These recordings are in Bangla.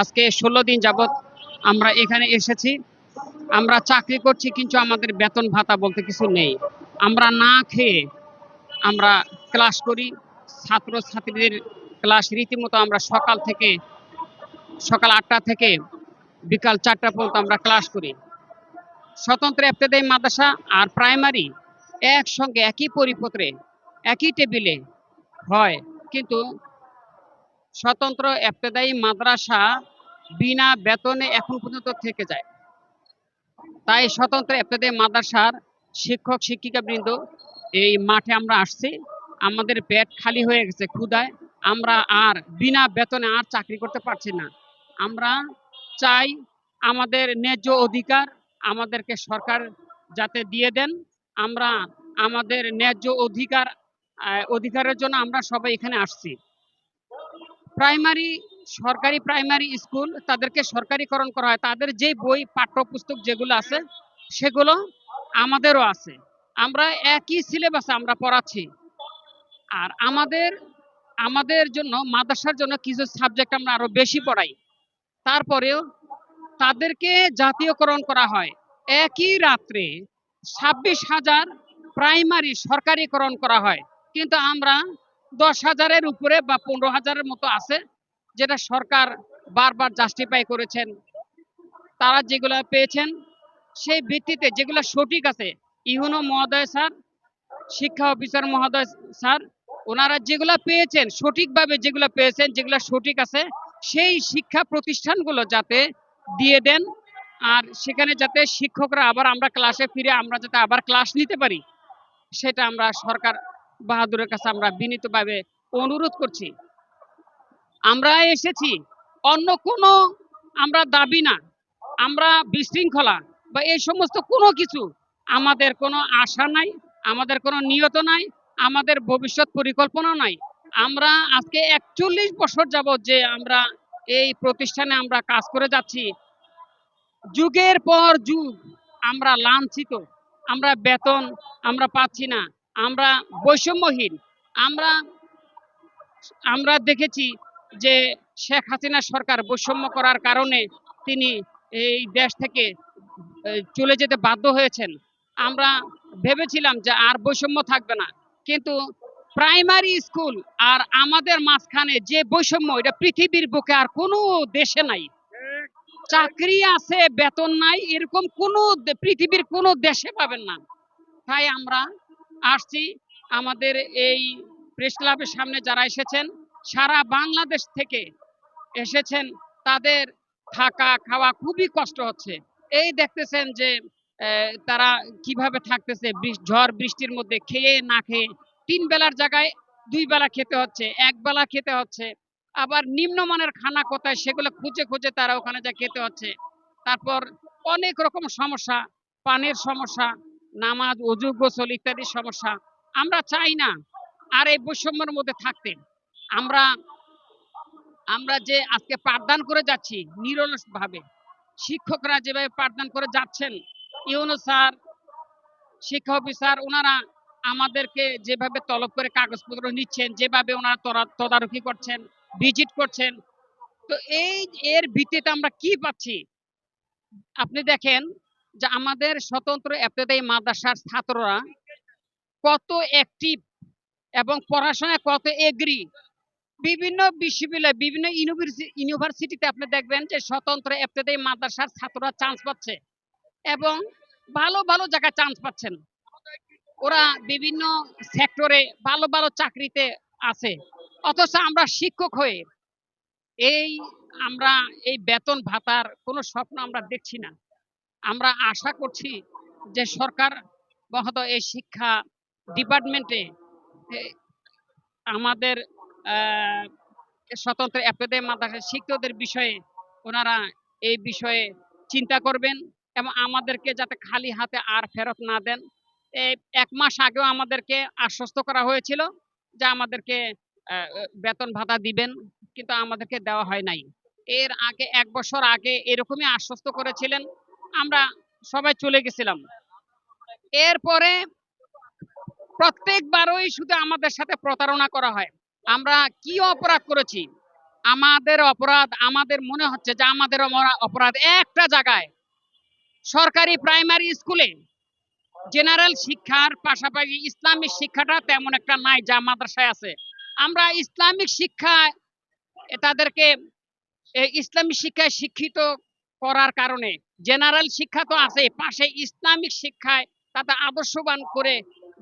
আজকে ষোলো দিন যাবত আমরা এখানে এসেছি। আমরা চাকরি করছি কিন্তু আমাদের বেতন ভাতা বলতে কিছু নেই। আমরা না খেয়ে আমরা ক্লাস করি। ছাত্র ছাত্রীদের ক্লাস রীতিমতো আমরা সকাল থেকে, সকাল আটটা থেকে বিকাল চারটা পর্যন্ত আমরা ক্লাস করি। স্বতন্ত্র এফতেদায়ী মাদ্রাসা আর প্রাইমারি একসঙ্গে একই পরিপত্রে, একই টেবিলে হয়। কিন্তু স্বতন্ত্র এফতেদায়ী মাদ্রাসা বিনা বেতনে এখন পর্যন্ত থেকে যায়। তাই স্বতন্ত্র এফতেদায়ী মাদ্রাসার শিক্ষক শিক্ষিকা বৃন্দ এই মাঠে আমরা আসছি। আমাদের পেট খালি হয়ে গেছে ক্ষুদায় আমরা আর বিনা বেতনে আর চাকরি করতে পারছি না। আমরা চাই আমাদের ন্যায্য অধিকার আমাদেরকে সরকার যাতে দিয়ে দেন। আমরা আমাদের ন্যায্য অধিকার অধিকারের জন্য আমরা সবাই এখানে আসছি। প্রাইমারি, সরকারি প্রাইমারি স্কুল তাদেরকে সরকারিকরণ করা হয়। তাদের যে বই, পাঠ্যপুস্তক যেগুলো আছে, সেগুলো আমাদেরও আছে। আমরা একই সিলেবাসে আমরা পড়াচ্ছি। আর আমাদের আমাদের জন্য, মাদ্রাসার জন্য কিছু সাবজেক্ট আমরা আরও বেশি পড়াই। তারপরেও তাদেরকে জাতীয়করণ করা হয়। একই রাত্রে ছাব্বিশ হাজার প্রাইমারি সরকারিকরণ করা হয়। কিন্তু আমরা দশ হাজারের উপরে বা পনেরো হাজারের মতো আছে, যেটা সরকার বারবার জাস্টিফাই করেছেন। তারা যেগুলো পেয়েছেন, সেই ভিত্তিতে যেগুলো সঠিক আছে, ইহুনো মহোদয় স্যার, শিক্ষা অফিসার মহোদয় স্যার, ওনারা যেগুলো পেয়েছেন, সঠিকভাবে যেগুলো পেয়েছেন, যেগুলো সঠিক আছে, সেই শিক্ষা প্রতিষ্ঠানগুলো যাতে দিয়ে দেন, আর সেখানে যাতে শিক্ষকরা আবার আমরা ক্লাসে ফিরে আমরা যাতে আবার ক্লাস নিতে পারি, সেটা আমরা সরকার বাহাদুরের কাছে আমরা বিনীতভাবে অনুরোধ করছি। আমরা এসেছি, অন্য কোনো আমরা দাবি না, আমরা বিশৃঙ্খলা বা এই সমস্ত কোনো কিছু আমাদের কোনো আশা নাই, আমাদের কোনো নিয়ত নাই, আমাদের ভবিষ্যৎ পরিকল্পনা নাই। আমরা আজকে একচল্লিশ বছর যাবত যে আমরা এই প্রতিষ্ঠানে আমরা কাজ করে যাচ্ছি, যুগের পর যুগ আমরা লাঞ্ছিত, আমরা বেতন আমরা পাচ্ছি না আমরা বৈষম্যহীন। আমরা আমরা দেখেছি যে শেখ হাসিনা সরকার বৈষম্য করার কারণে তিনি এই দেশ থেকে চলে যেতে বাধ্য হয়েছেন। আমরা ভেবেছিলাম যে আর বৈষম্য থাকবে না। কিন্তু প্রাইমারি স্কুল আর আমাদের মাঝখানে যে বৈষম্য, এটা পৃথিবীর বুকে আর কোনো দেশে নাই। চাকরি আছে, বেতন নাই, এরকম কোনো পৃথিবীর কোনো দেশে পাবেন না। তাই আমরা আসছি। আমাদের এই প্রেস ক্লাবের সামনে যারা এসেছেন, সারা বাংলাদেশ থেকে এসেছেন, তাদের থাকা, খাওয়া খুবই কষ্ট হচ্ছে। এই দেখতেছেন যে তারা কীভাবে থাকতেছে ঝড় বৃষ্টির মধ্যে খেয়ে না খেয়ে তিন বেলার জায়গায় দুই বেলা খেতে হচ্ছে, এক বেলা খেতে হচ্ছে। আবার নিম্নমানের খানা কোথায় সেগুলো খুঁজে খুঁজে তারা ওখানে যা খেতে হচ্ছে। তারপর অনেক রকম সমস্যা, পানির সমস্যা নামাজ, অজু, গোসল ইত্যাদি সমস্যা। আমরা চাই না আর এই বৈষম্যের মধ্যে থাকতে। আমরা আমরা যে আজকে পাঠদান করে যাচ্ছি নিরলস ভাবে শিক্ষকরা যেভাবে পাঠদান করে যাচ্ছেন, ইউনো স্যার, শিক্ষা অফিসার, ওনারা আমাদেরকে যেভাবে তলব করে কাগজপত্র নিচ্ছেন, যেভাবে ওনারা তদারকি করছেন, ভিজিট করছেন, তো এই, এর ভিত্তিতে আমরা কি পাচ্ছি? আপনি দেখেন যে আমাদের স্বতন্ত্র এফতেদায়ী মাদ্রাসার ছাত্ররা কত অ্যাক্টিভ এবং পড়াশোনায় কত এগ্রি বিভিন্ন বিশ্ববিদ্যালয়, বিভিন্ন ইউনিভার্সিটিতে আপনি দেখবেন যে স্বতন্ত্র এফতেদায়ী মাদ্রাসার ছাত্ররা চান্স পাচ্ছে এবং ভালো ভালো জায়গায় চান্স পাচ্ছেন। ওরা বিভিন্ন সেক্টরে ভালো ভালো চাকরিতে আছে। অথচ আমরা শিক্ষক হয়ে এই, আমরা এই বেতন ভাতার কোনো স্বপ্ন আমরা দেখছি না। আমরা আশা করছি যে সরকার মহোদয় এই শিক্ষা ডিপার্টমেন্টে আমাদের স্বতন্ত্র এফএদে মাদ্রাসার শিক্ষকদের বিষয়ে ওনারা এই বিষয়ে চিন্তা করবেন এবং আমাদেরকে যাতে খালি হাতে আর ফেরত না দেন। এই এক মাস আগেও আমাদেরকে আশ্বস্ত করা হয়েছিল যে আমাদেরকে বেতন ভাতা দিবেন, কিন্তু আমাদেরকে দেওয়া হয় নাই। এর আগে, এক বছর আগে এরকমই আশ্বস্ত করেছিলেন আমরা সবাই চলে গেছিলাম। এরপরে প্রত্যেকবারই শুধু আমাদের সাথে প্রতারণা করা হয়। আমরা কি অপরাধ করেছি? আমাদের অপরাধ, আমাদের মনে হচ্ছে যে আমাদের অপরাধ একটা জায়গায়। সরকারি প্রাইমারি স্কুলে জেনারেল শিক্ষার পাশাপাশি ইসলামিক শিক্ষাটা তেমন একটা নাই যা মাদ্রাসায় আছে। আমরা ইসলামিক শিক্ষা এ তাদেরকে এই ইসলামী শিক্ষায় শিক্ষিত করার কারণে। জেনারেল শিক্ষা তো আছে, পাশে ইসলামিক শিক্ষায় তাদের আদর্শবান করে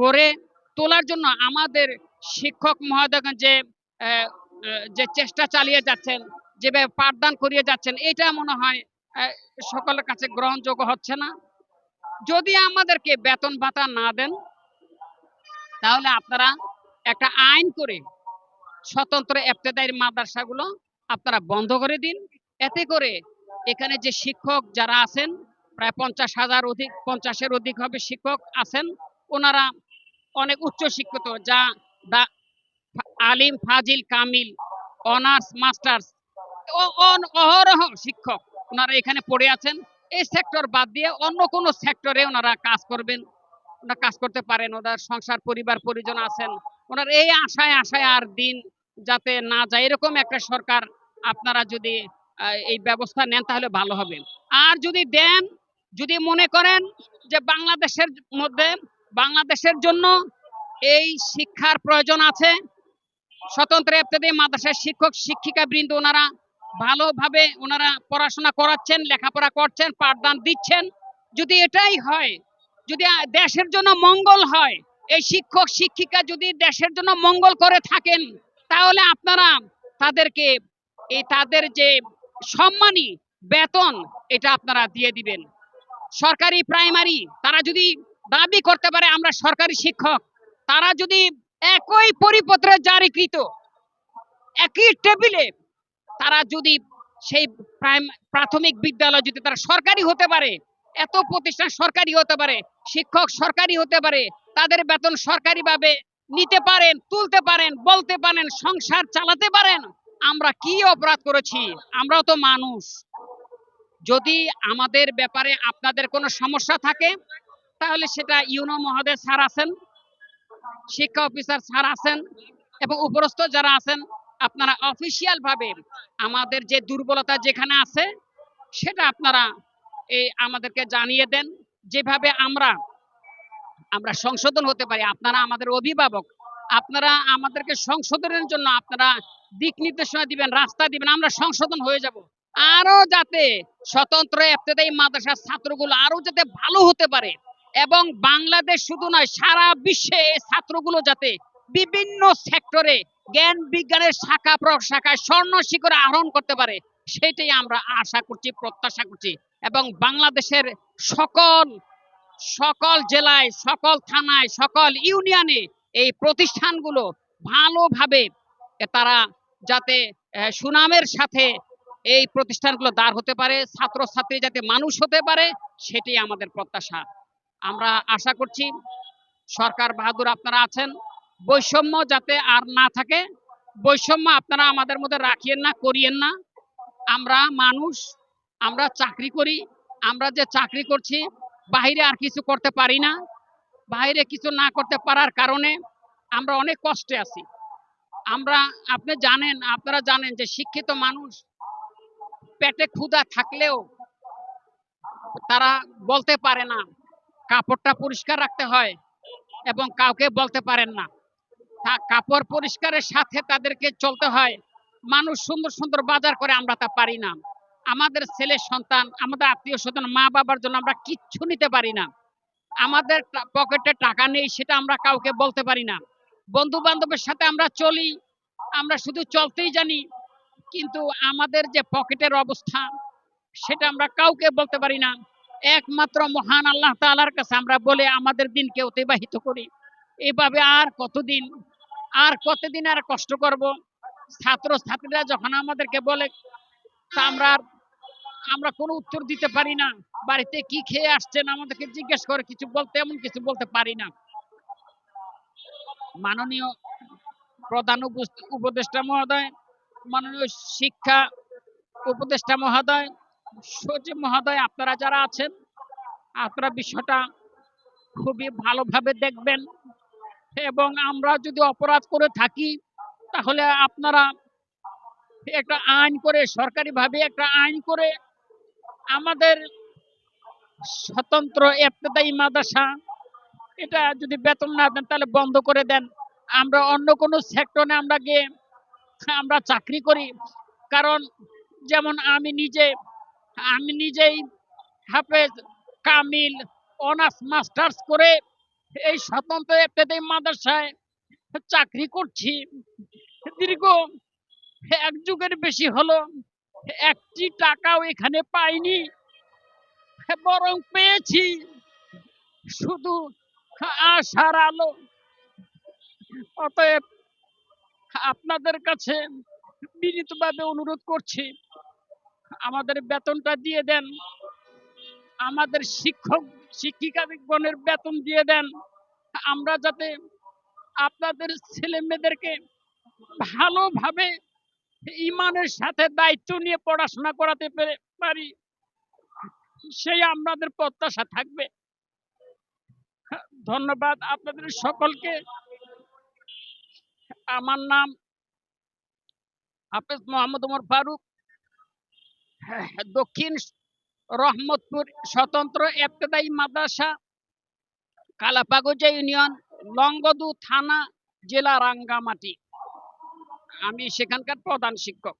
গড়ে তোলার জন্য আমাদের শিক্ষক মহোদয়গণ যে যে চেষ্টা চালিয়ে যাচ্ছেন যেভাবে পাঠদান করিয়ে যাচ্ছেন এটা মনে হয় সকলের কাছে গ্রহণযোগ্য হচ্ছে না। যদি আমাদেরকে বেতন ভাতা না দেন, তাহলে আপনারা একটা আইন করে স্বতন্ত্র এফতেদায়ী মাদ্রাসাগুলো আপনারা বন্ধ করে দিন। এতে করে এখানে যে শিক্ষক যারা আছেন, প্রায় পঞ্চাশ হাজার অধিক, পঞ্চাশের অধিক হবে শিক্ষক আছেন। ওনারা অনেক উচ্চ শিক্ষিত, যা আলিম ফাজিল কামিল, অনার্স, মাস্টার্স অহরহ শিক্ষক ওনারা এখানে পড়ে আছেন। এই সেক্টর বাদ দিয়ে অন্য কোনো সেক্টরে ওনারা কাজ করবেন ওনারা কাজ করতে পারেন। ওনার সংসার, পরিবার, পরিজন আছেন। ওনার এই আশায় আশায় আর দিন যাতে না যায়, এরকম একটা সরকার আপনারা যদি এই ব্যবস্থা নেন তাহলে ভালো হবে। আর যদি দেন, যদি মনে করেন যে বাংলাদেশের মধ্যে, বাংলাদেশের জন্য এই শিক্ষার প্রয়োজন আছে, স্বতন্ত্র ইত্যাদি মাদ্রাসার শিক্ষক, শিক্ষিকা বৃন্দ ওনারা ভালোভাবে ওনারা পড়াশোনা করাচ্ছেন, লেখাপড়া করছেন, পাঠদান দিচ্ছেন। যদি এটাই হয়, যদি দেশের জন্য মঙ্গল হয়, এই শিক্ষক, শিক্ষিকা যদি দেশের জন্য মঙ্গল করে থাকেন, তাহলে আপনারা তাদেরকে, এই তাদের যে সম্মানী বেতন এটা আপনারা দিয়ে দিবেন। সরকারি প্রাইমারি, তারা যদি দাবি করতে পারে আমরা সরকারি শিক্ষক, তারা যদি একই পরিপত্রে জারিকৃত, একই টেবিলে তারা যদি সেই প্রাথমিক বিদ্যালয় যদি তারা সরকারি হতে পারে, এত প্রতিষ্ঠান সরকারি হতে পারে, শিক্ষক সরকারি হতে পারে, তাদের বেতন সরকারিভাবে নিতে পারেন, তুলতে পারেন, বলতে পারেন, সংসার চালাতে পারেন আমরা কি অপরাধ করেছি? আমরাও তো মানুষ। যদি আমাদের ব্যাপারে আপনাদের কোনো সমস্যা থাকে, তাহলে সেটা ইউনো মহোদয় স্যার আছেন, শিক্ষা অফিসার স্যার আছেন, এবং উপরস্থ যারা আছেন, আপনারা অফিসিয়াল ভাবে আমাদের যে দুর্বলতা যেখানে আছে, সেটা আপনারা এই আমাদেরকে জানিয়ে দেন। যেভাবে আমরা আমরা সংশোধন হতে পারি, আপনারা আমাদের অভিভাবক আপনারা আমাদেরকে সংশোধনের জন্য আপনারা দিক নির্দেশনা দিবেন, রাস্তা দিবেন, আমরা সংশোধন হয়ে যাব। আরও যাতে স্বতন্ত্র এফতেদায়ী মাদ্রাসার ছাত্রগুলো আরও যাতে ভালো হতে পারে এবং বাংলাদেশ শুধু নয়, সারা বিশ্বে ছাত্রগুলো যাতে বিভিন্ন সেক্টরে জ্ঞান বিজ্ঞানের শাখা প্রশাখায় স্বর্ণ শিখরে আহরণ করতে পারে, সেটাই আমরা আশা করছি, প্রত্যাশা করছি এবং বাংলাদেশের সকল সকল জেলায়, সকল থানায়, সকল ইউনিয়নে এই প্রতিষ্ঠানগুলো ভালোভাবে তারা যাতে সুনামের সাথে এই প্রতিষ্ঠানগুলো দাঁড় হতে পারে, ছাত্রছাত্রী যাতে মানুষ হতে পারে, সেটি আমাদের প্রত্যাশা। আমরা আশা করছি সরকার বাহাদুর আপনারা আছেন। বৈষম্য যাতে আর না থাকে, বৈষম্য আপনারা আমাদের মধ্যে রাখিয়েন না, করিয়েন না। আমরা মানুষ, আমরা চাকরি করি, আমরা যে চাকরি করছি বাইরে আর কিছু করতে পারি না। বাইরে কিছু না করতে পারার কারণে আমরা অনেক কষ্টে আছি। আমরা, আপনি জানেন, আপনারা জানেন যে শিক্ষিত মানুষ পেটে ক্ষুধা থাকলেও তারা বলতে পারে না, কাপড়টা পরিষ্কার রাখতে হয় এবং কাউকে বলতে পারেন না। তা কাপড় পরিষ্কারের সাথে তাদেরকে চলতে হয়, মানুষ সুন্দর সুন্দর বাজার করে আমরা তা পারি না। আমাদের ছেলে সন্তান, আমাদের আত্মীয় স্বজন মা বাবার জন্য আমরা কিচ্ছু নিতে পারি না। আমাদের পকেটে টাকা নেই, সেটা আমরা কাউকে বলতে পারি না। বন্ধু বান্ধবের সাথে আমরা চলি, আমরা শুধু চলতেই জানি, কিন্তু আমাদের যে পকেটের অবস্থা, সেটা আমরা কাউকে বলতে পারি না। একমাত্র মহান আল্লাহ তাআলার কাছে আমরা বলে আমাদের দিনকে অতিবাহিত করি। এভাবে আর কতদিন আর কতদিন আর কষ্ট করব? ছাত্র ছাত্রীরা যখন আমাদেরকে বলে আমরা আমরা কোনো উত্তর দিতে পারি না। বাড়িতে কি খেয়ে আসছেন আমাদেরকে জিজ্ঞেস করে, কিছু বলতে, এমন কিছু বলতে পারি না। মাননীয় প্রধান উপদেষ্টা মহোদয়, মাননীয় শিক্ষা উপদেষ্টা মহোদয়, সচিব মহোদয়, আপনারা যারা আছেন, আপনারা বিষয়টা খুবই ভালোভাবে দেখবেন। এবং আমরা যদি অপরাধ করে থাকি, তাহলে আপনারা একটা আইন করে, সরকারিভাবে একটা আইন করে আমাদের স্বতন্ত্র এফতেদায়ী মাদ্রাসা, এটা যদি বেতন না দেন তাহলে বন্ধ করে দেন। আমরা অন্য কোনো সেক্টরে আমরা গিয়ে আমরা চাকরি করি। কারণ যেমন আমি নিজে, আমি নিজেই হাফেজ, কামিল, অনার্স, মাস্টার্স করে এই স্বতন্ত্র এফতেদায়ী মাদ্রাসায় চাকরি করছি। দীর্ঘ এক যুগের বেশি হলো। একটি টাকাও এখানে পাইনি। বরং পেয়েছি। শুধু আশার আলো। অতএব আপনাদের কাছে বিনীতভাবে অনুরোধ করছি, আমাদের বেতনটা দিয়ে দেন। আমাদের শিক্ষক শিক্ষিকাগণের বেতন দিয়ে দেন। আমরা যাতে আপনাদের ছেলে মেয়েদেরকে ভালোভাবে ইমানের সাথে দায়িত্ব নিয়ে পড়াশোনা করাতে পেরে- পারি। সেই আমাদের প্রত্যাশা থাকবে। ধন্যবাদ আপনাদের সকলকে। আমার নাম হাফেজ মোহাম্মদ ওমর ফারুক। দক্ষিণ রহমতপুর স্বতন্ত্র এফতেদায়ী মাদ্রাসা, কালাপাগোজা ইউনিয়ন লঙ্গদু থানা, জেলা রাঙ্গামাটি। আমি সেখানকার প্রধান শিক্ষক।